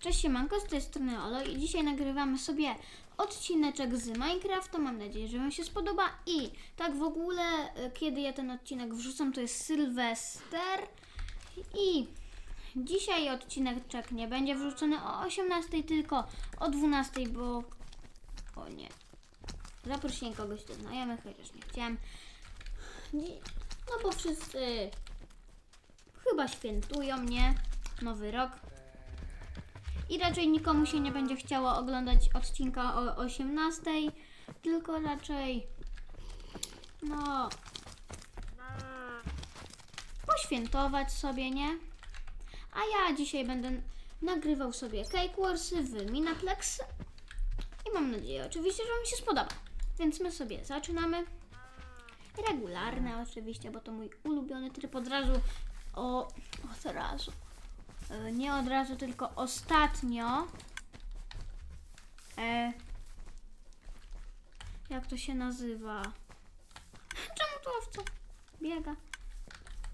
Cześć siemanko, z tej strony Olo i dzisiaj nagrywamy sobie odcineczek z Minecrafta. Mam nadzieję, że Wam się spodoba. I tak w ogóle, y, kiedy ja ten odcinek wrzucam, to jest Sylwester. I dzisiaj odcineczek nie będzie wrzucony o 18, tylko o 12, bo... O nie. Zaprosiłem kogoś do znajomych, chociaż nie chciałem. No bo wszyscy chyba świętują, nie? Nowy rok. I raczej nikomu się nie będzie chciało oglądać odcinka o 18, tylko raczej no poświętować sobie, nie? A ja dzisiaj będę nagrywał sobie Cake Warsy w Minaplex i mam nadzieję oczywiście, że Wam się spodoba. Więc my sobie zaczynamy. Regularne oczywiście, bo to mój ulubiony tryb od razu o, od razu. E, nie od razu, tylko ostatnio. E, jak to się nazywa? Czemu tu owca biega?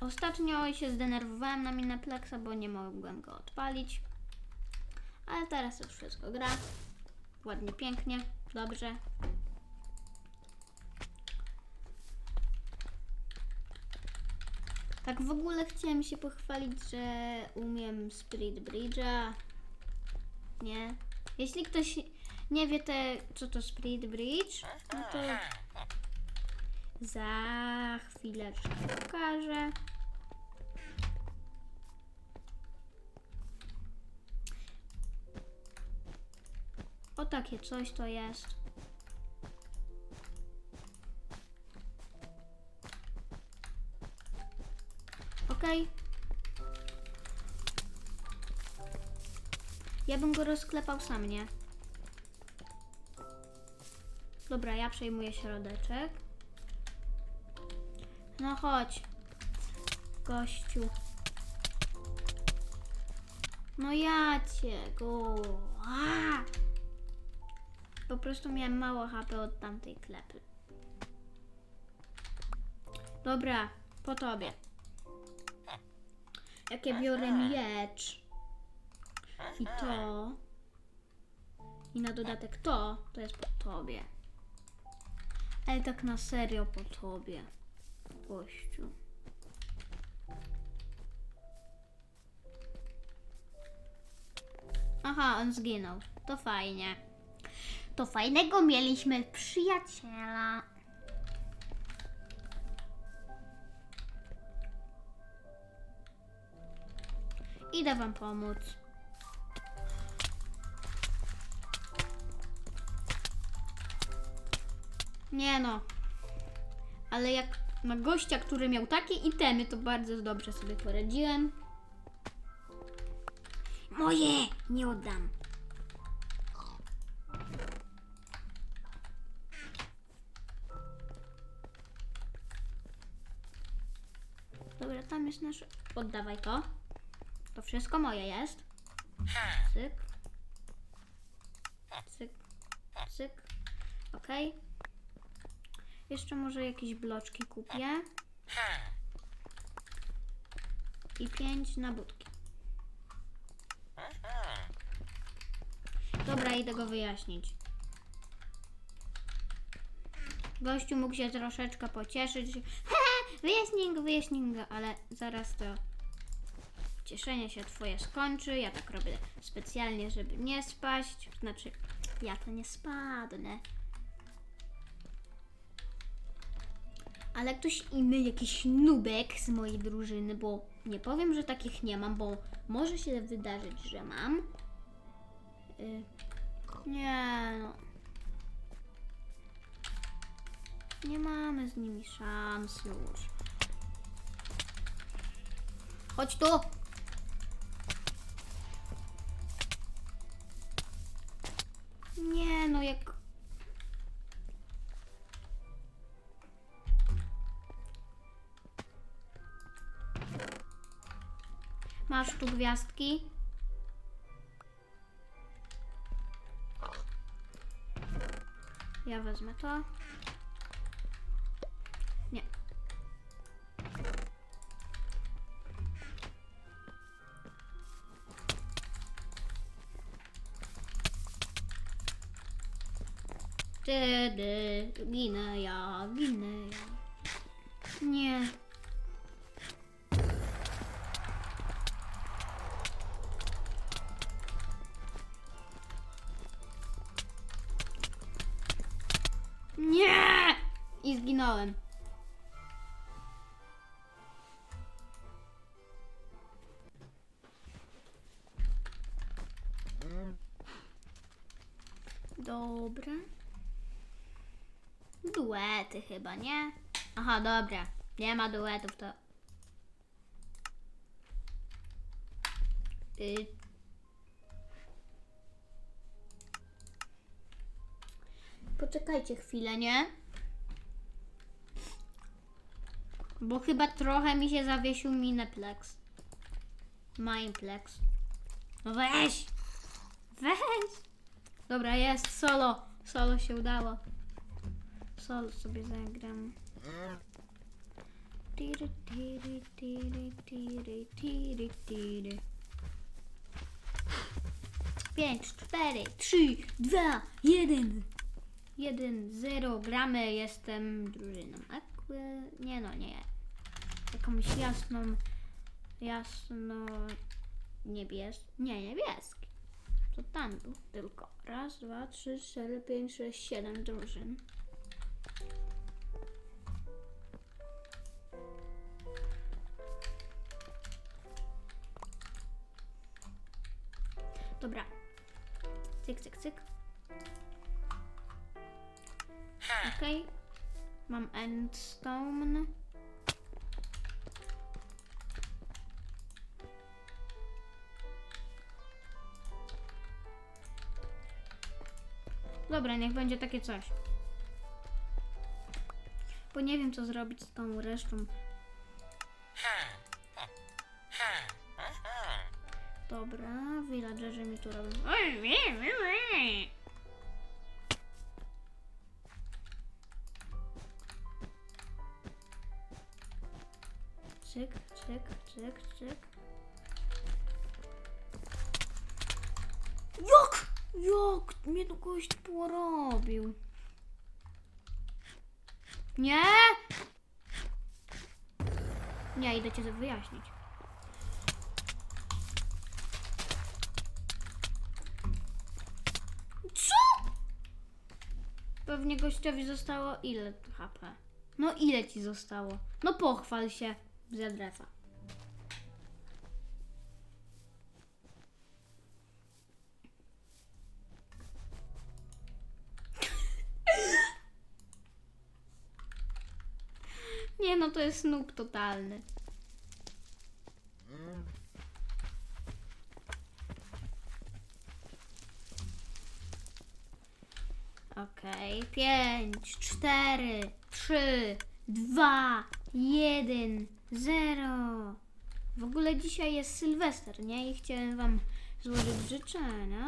Ostatnio się zdenerwowałem na Mineplexa, bo nie mogłem go odpalić. Ale teraz już wszystko gra. Ładnie, pięknie, dobrze. Tak w ogóle chciałem się pochwalić, że umiem Spirit Bridge'a. Nie. Jeśli ktoś nie wie, te, co to Spirit Bridge, no to za chwileczkę pokażę. O takie coś to jest. Okej. Ja bym go rozklepał sam, nie? Dobra, ja przejmuję środeczek. No chodź. Gościu. No ja cię go. Po prostu miałem mało HP od tamtej klepy. Dobra, po tobie. Jak ja biorę miecz i to i na dodatek to, to jest po tobie. Ale tak na serio po tobie, gościu. Aha, on zginął. To fajnie. To fajnego mieliśmy przyjaciela. Idę wam pomóc. Nie no. Ale jak na gościa, który miał takie itemy, to bardzo dobrze sobie poradziłem. Moje! Nie oddam. Dobra, tam jest nasz... Oddawaj to. To wszystko moje jest. Cyk. Cyk. Cyk. Okej. Jeszcze może jakieś bloczki kupię. I pięć na budki. Dobra, idę go wyjaśnić. Gościu mógł się troszeczkę pocieszyć. Wyjaśnij go, wyjaśnij go, ale zaraz to cieszenie się twoje skończy. Ja tak robię specjalnie, żeby nie spaść. Znaczy, ja to nie spadnę. Ale ktoś inny, jakiś nubek z mojej drużyny, bo nie powiem, że takich nie mam, bo może się wydarzyć, że mam. Y, nie no. Nie mamy z nimi szans już. Chodź tu! Nie no, jak... Masz tu gwiazdki? Ja wezmę to. Wtedy ginę ja, ginę ja. Nie. Duety chyba, nie? Aha, dobra. Nie ma duetów, to... Y... Poczekajcie chwilę, nie? Bo chyba trochę mi się zawiesił Mineplex. Mineplex. No weź! Weź! Dobra, jest solo. Solo się udało. Solo sobie zagram. Tiry, tiry, tiry, tiry, tiry, tiry. 5, 4, 3, 2, 1. 1, 0. Gramy. Jestem drużyną. Aqua. Nie no, nie. Jakąś jasną. Jasno. Niebies. Nie, niebieski. To tam był tylko. Raz, dwa, trzy, cztery, pięć, sześć, siedem drużyn. Dobra. Cyk, cyk, cyk. Okej. Mam endstone. Dobra, niech będzie takie coś. Bo nie wiem, co zrobić z tą resztą. Dobra, villagerzy mi tu robią. Cyk, cyk, cyk, cyk. Jak? Jak mnie tu gość porobił? Nie? Nie, idę cię wyjaśnić. Pewnie gościowi zostało ile HP? No ile ci zostało? No pochwal się z adresa. Nie no, to jest noob totalny. Okej, pięć, cztery, trzy, dwa, jeden, zero. W ogóle dzisiaj jest Sylwester, nie? I chciałem wam złożyć życzenia,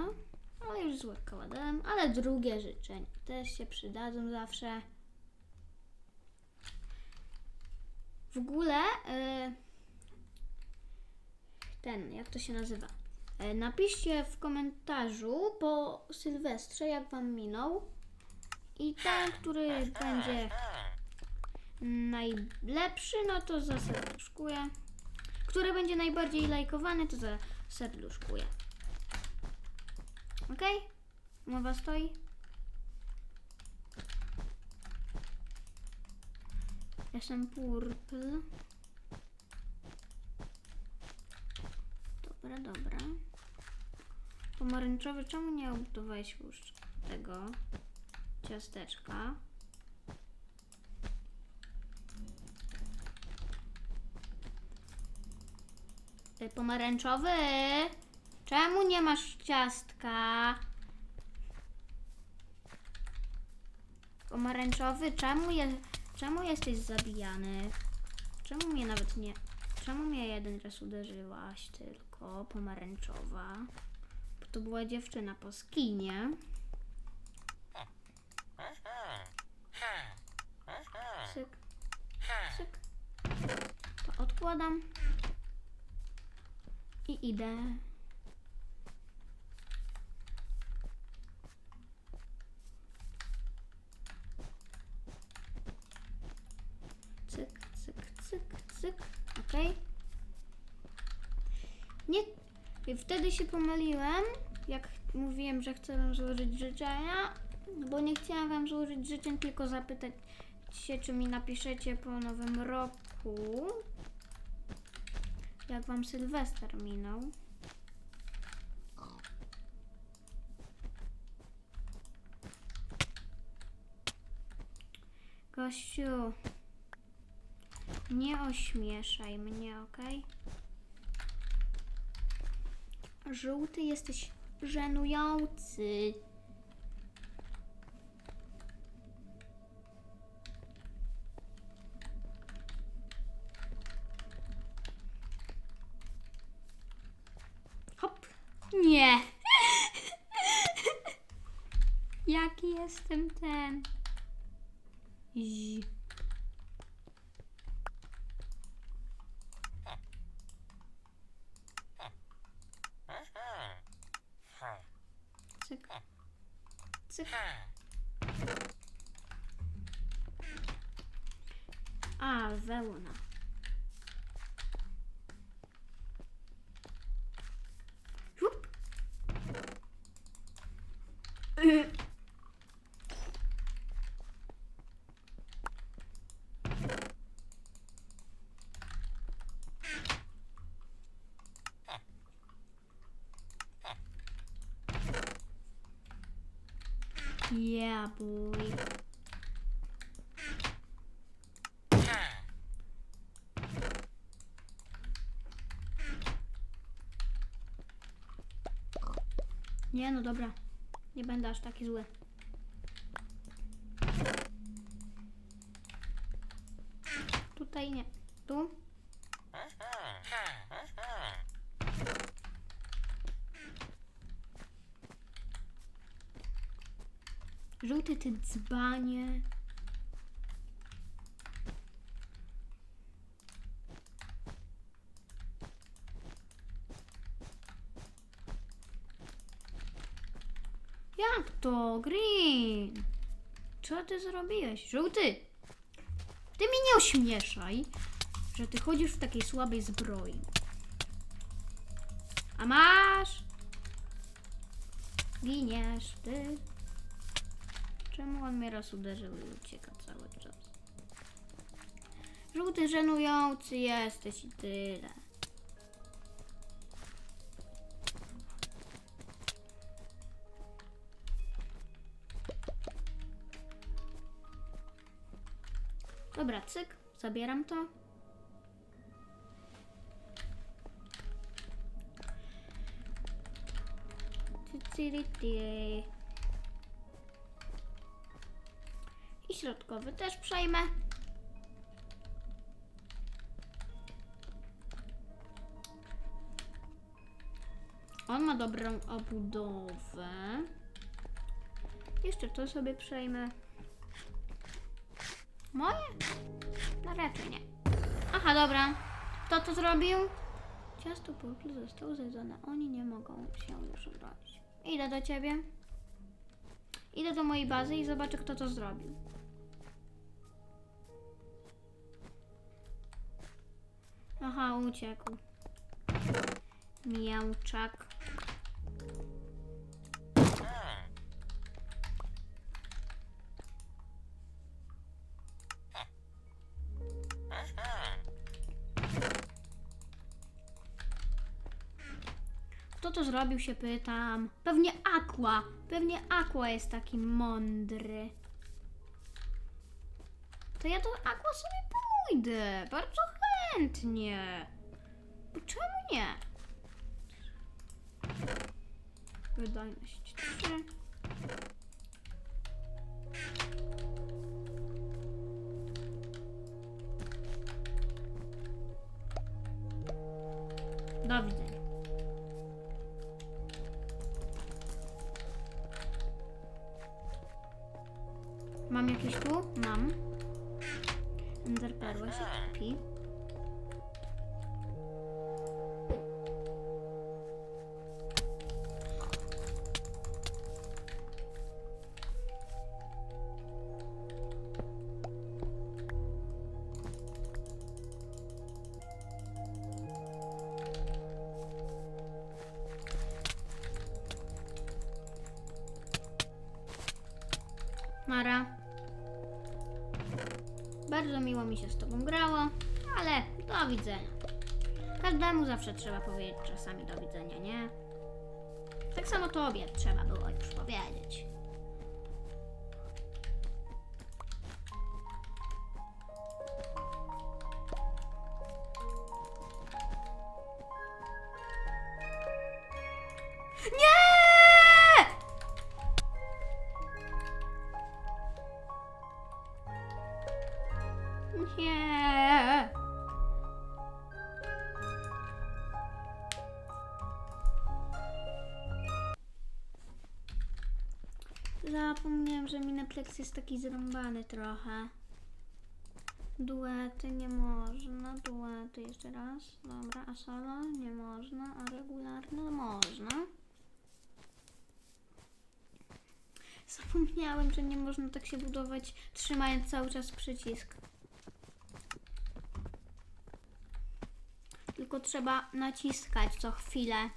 ale już złe kładem, ale drugie życzenia też się przydadzą zawsze. W ogóle y, ten, jak to się nazywa? Y, napiszcie w komentarzu po Sylwestrze, jak wam minął. I ten, który będzie najlepszy, no to zaserduszkuję. Który będzie najbardziej lajkowany, to zaserduszkuję. Ok? Mowa stoi? Jestem purple. Dobra, dobra. Pomarańczowy, czemu nie obudowałeś już tego ciasteczka? Ty, Pomarańczowy, czemu nie masz ciastka? Pomarańczowy, czemu, je, czemu jesteś zabijany? Czemu mnie nawet nie... Czemu mnie jeden raz uderzyłaś tylko, pomarańczowa? Bo to była dziewczyna po skinie. cyk cyk To odkładam. I idę. Cyk, cyk, cyk, cyk. Okej. Okay. Nie. I wtedy się pomyliłem, jak mówiłem, że chcę wam złożyć życzenia, bo nie chciałam wam złożyć życzeń, tylko zapytać, się, czy mi napiszecie po nowym roku, jak wam Sylwester minął. Gościu, nie ośmieszaj mnie, okej? Żółty jesteś żenujący. Jestem ten? Zi. Cyk. Cyk. A, Yeah, boy. Nie, no dobra. Nie będę aż taki zły. Tutaj nie. Tu? Żółty ty dzbanie. Jak to? Green! Co ty zrobiłeś? Żółty! Ty mi nie ośmieszaj, że ty chodzisz w takiej słabej zbroi. A masz? Giniesz, ty. Czemu on mnie raz uderzył i ucieka cały czas? Żółty żenujący jesteś i tyle. Dobra, cyk, zabieram to. Ty, I środkowy też przejmę. On ma dobrą obudowę. Jeszcze to sobie przejmę. Moje? No raczej nie. Aha, dobra. Kto to zrobił? Ciasto purple zostało zjedzone. Oni nie mogą się już obronić. Idę do ciebie. Idę do mojej bazy i zobaczę, kto to zrobił. Aha, uciekł. Miałczak. Kto to zrobił, się pytam. Pewnie Aqua. Pewnie Aqua jest taki mądry. To ja do Aqua sobie pójdę. Bardzo chętnie. Bo Czemu nie? Wydajność 3. Do widzenia. Mam jakieś tu? Mam. Enderperła się kupi. Mara. Bardzo miło mi się z tobą grało, ale do widzenia. Każdemu zawsze trzeba powiedzieć czasami do widzenia, nie? Tak samo tobie trzeba było już powiedzieć. Mineplex jest taki zrąbany trochę. Duety nie można, duety jeszcze raz. Dobra, a solo nie można, a regularne można. Zapomniałem, że nie można tak się budować, trzymając cały czas przycisk. Tylko trzeba naciskać co chwilę.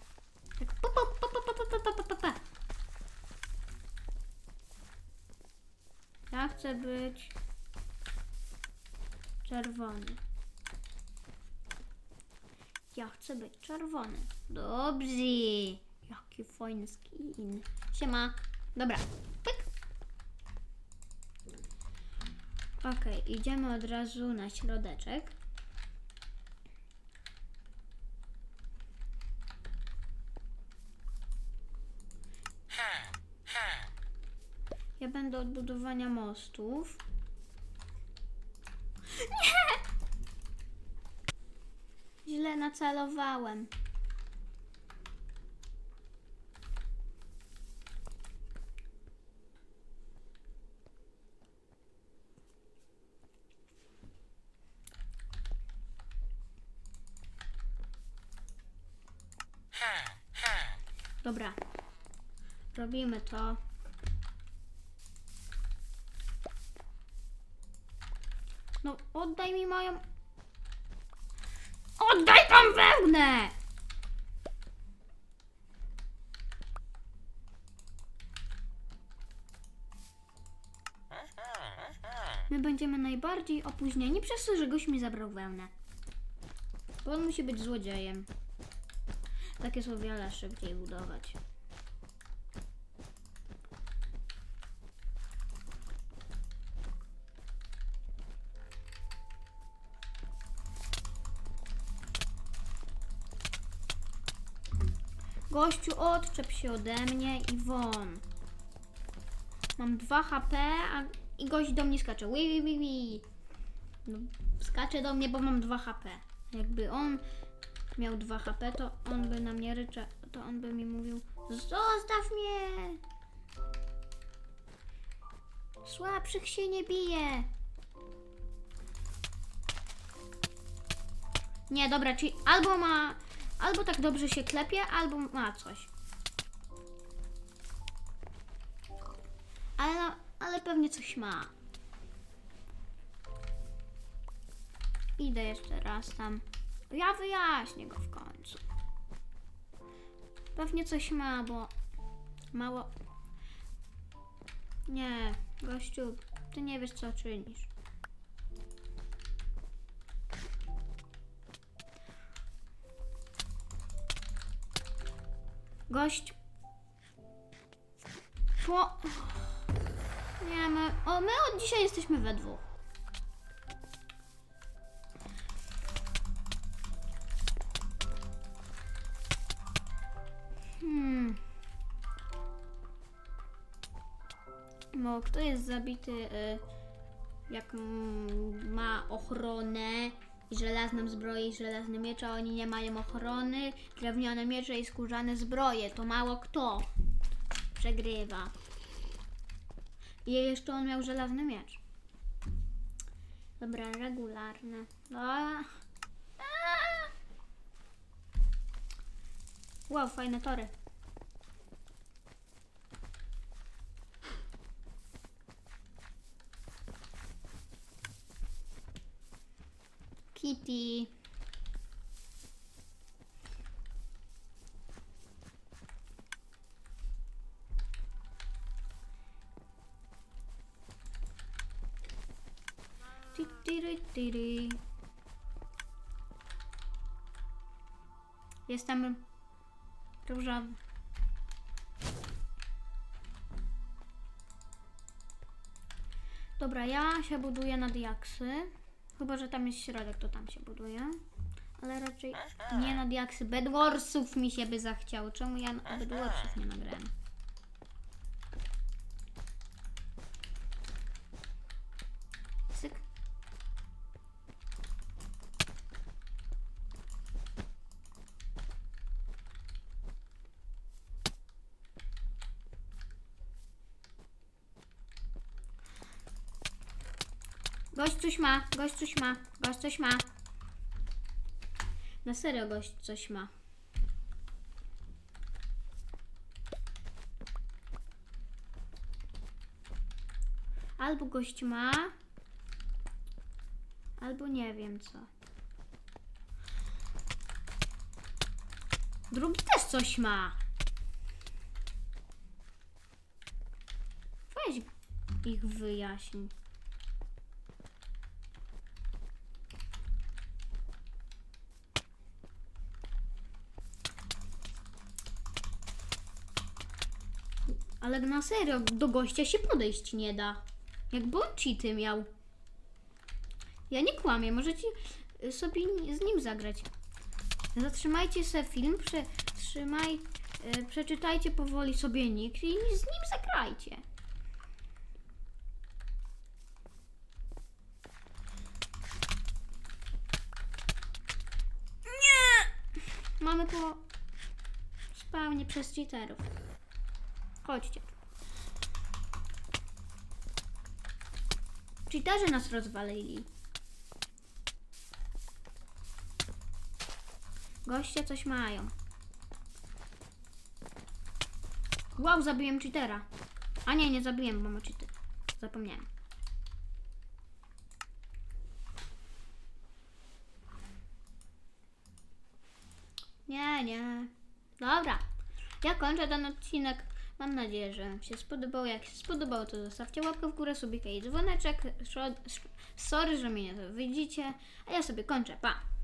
Tak. Ja chcę być czerwony. Ja chcę być czerwony. Dobrze. Jaki fajny skin. Siema. Dobra. Pyk. Okej, idziemy od razu na środeczek. Ja będę od budowania mostów. Nie! Źle nacelowałem. Dobra. Robimy to. No, oddaj mi moją. Oddaj tam wełnę! My będziemy najbardziej opóźnieni przez to, że gość mi zabrał wełnę. Bo on musi być złodziejem. Tak jest o wiele szybciej budować. Gościu, odczep się ode mnie i won. Mam 2 HP, a i gość do mnie skacze. Wi, wi, wi, wi. No, skacze do mnie, bo mam 2 HP. Jakby on miał 2 HP, to on by na mnie ryczał, to on by mi mówił Zostaw mnie! Słabszych się nie bije. Nie, dobra, czyli albo ma, albo tak dobrze się klepie, albo ma coś. Ale, ale pewnie coś ma. Idę jeszcze raz tam. Ja wyjaśnię go w końcu. Pewnie coś ma, bo mało. Nie, gościu, ty nie wiesz co czynisz. Gość. Po... Nie, my, o, my od dzisiaj jesteśmy we dwóch. Hmm. No, kto jest zabity, y, jak ma ochronę, i żelazną zbroję i żelazne miecze, oni nie mają ochrony, drewniane miecze i skórzane zbroje, to mało kto przegrywa. I jeszcze on miał żelazny miecz. Dobra, regularne. A. A. Wow, fajne tory. Kitty. Jestem różowy. Dobra, ja się buduję na diaksy. Chyba, że tam jest środek, to tam się buduje. Ale raczej nie na diaksy. Bedwarsów mi się by zachciało. Czemu ja Bedwarsów nie nagrałem? Cyk. Gość coś ma, gość coś ma, gość coś ma. Na serio gość coś ma. Albo gość ma, albo nie wiem co. Drugi też coś ma. Weź ich wyjaśnij. Ale na serio, do gościa się podejść nie da. Jakby on cheaty miał. Ja nie kłamię, możecie y, sobie z nim zagrać. Zatrzymajcie sobie film, przetrzymaj, y, przeczytajcie powoli sobie nick i z nim zagrajcie. Nie! Mamy po spawnie przez cheaterów. Chodźcie. Cheaterzy nas rozwalili. Goście coś mają. Wow, zabiłem cheatera. A nie, nie zabiłem, bo ma cheaty. Zapomniałem. Nie, nie. Dobra. Ja kończę ten odcinek. Mam nadzieję, że Wam się spodobał. Jak się spodobał, to zostawcie łapkę w górę, subika i dzwoneczek. Sorry, że mnie nie widzicie. A ja sobie kończę. Pa!